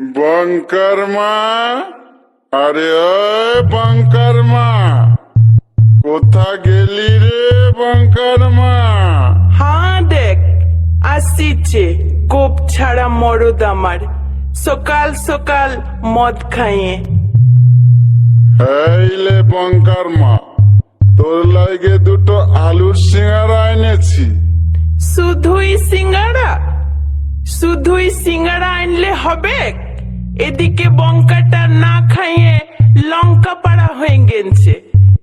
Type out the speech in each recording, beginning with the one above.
বঙ্কার মা আরে বঙ্কার মা কোথা গেলি রে বঙ্কার মা হ্যাঁ দেখ আসিছে কোপ ছাড়া মরদ আমার সকাল সকাল মদ খাইয়ে। এইলে বঙ্কার মা তোর লাগে দুটো আলুর সিঙ্গারা এনেছি। শুধুই সিঙ্গারা? শুধুই সিঙ্গারা আনলে হবে? এদিকে বঙ্কাটা না খাইয়ে লঙ্কা পাড়া হয়ে গেছে।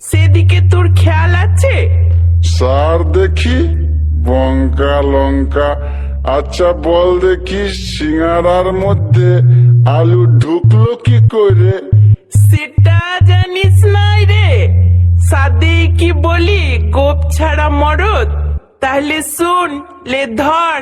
সেদিকে তোর খেয়াল আছে? সার দেখি বঙ্কা লঙ্কা। আচ্ছা বল দেখি সিঙ্গারার মধ্যে আলু ঢুকলো কি করে? সেটা জানিস নাই রে। সাদে কি বলি গোপ ছাড়া মরদ? তাহলে শুন লে ধর।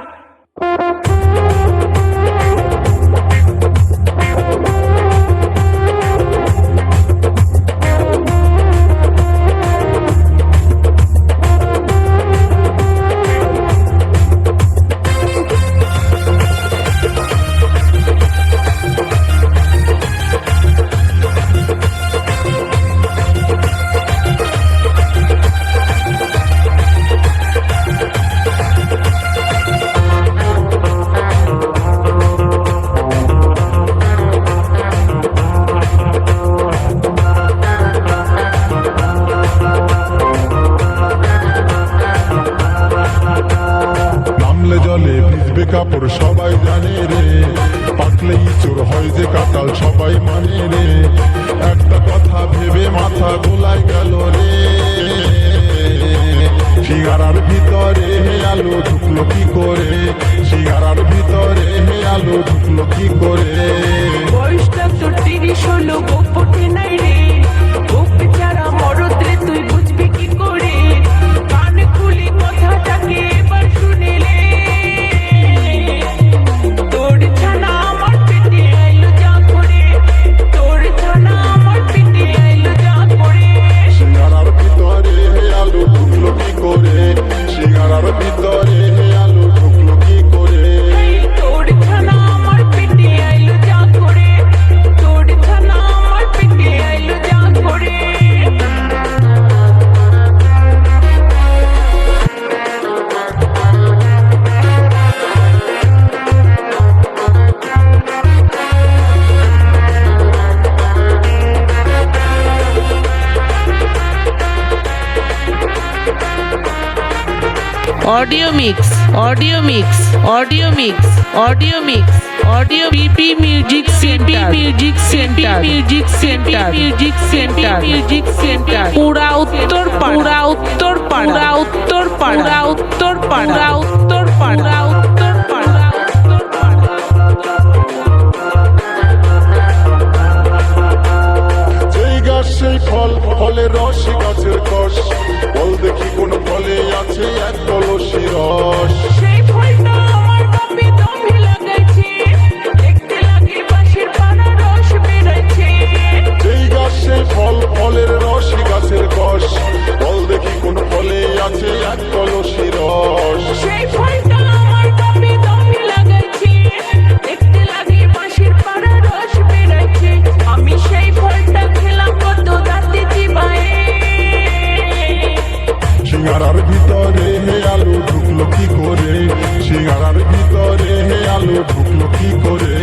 চোর হয় যে কাটাল সবাই মানে রে। একটা কথা ভেবে মাথা গোলায় গেল রে। সিঙ্গারার ভিতরে আলো ঢুকলো কি করে? সিঙ্গারার ভিতরে audio mix audio mix audio mix audio mix audio BP music CP music CP music CP music CP music centre পুরা উত্তর পাড়া উত্তর পাড়া উত্তর পাড়া উত্তর পাড়া উত্তর পাড়া উত্তর পাড়া ভিতরে আলো ঢুকলো কি করে?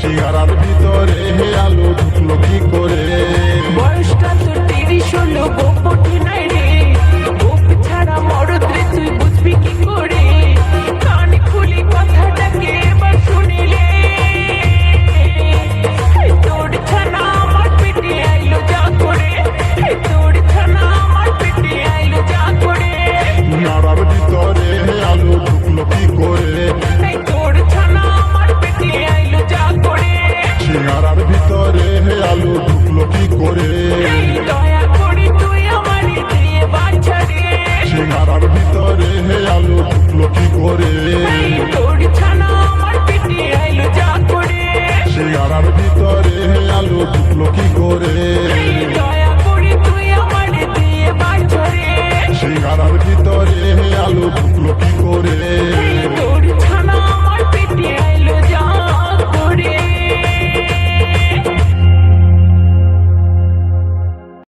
শিয়ারার ভিতরে আলো ঢুকলো কি করে?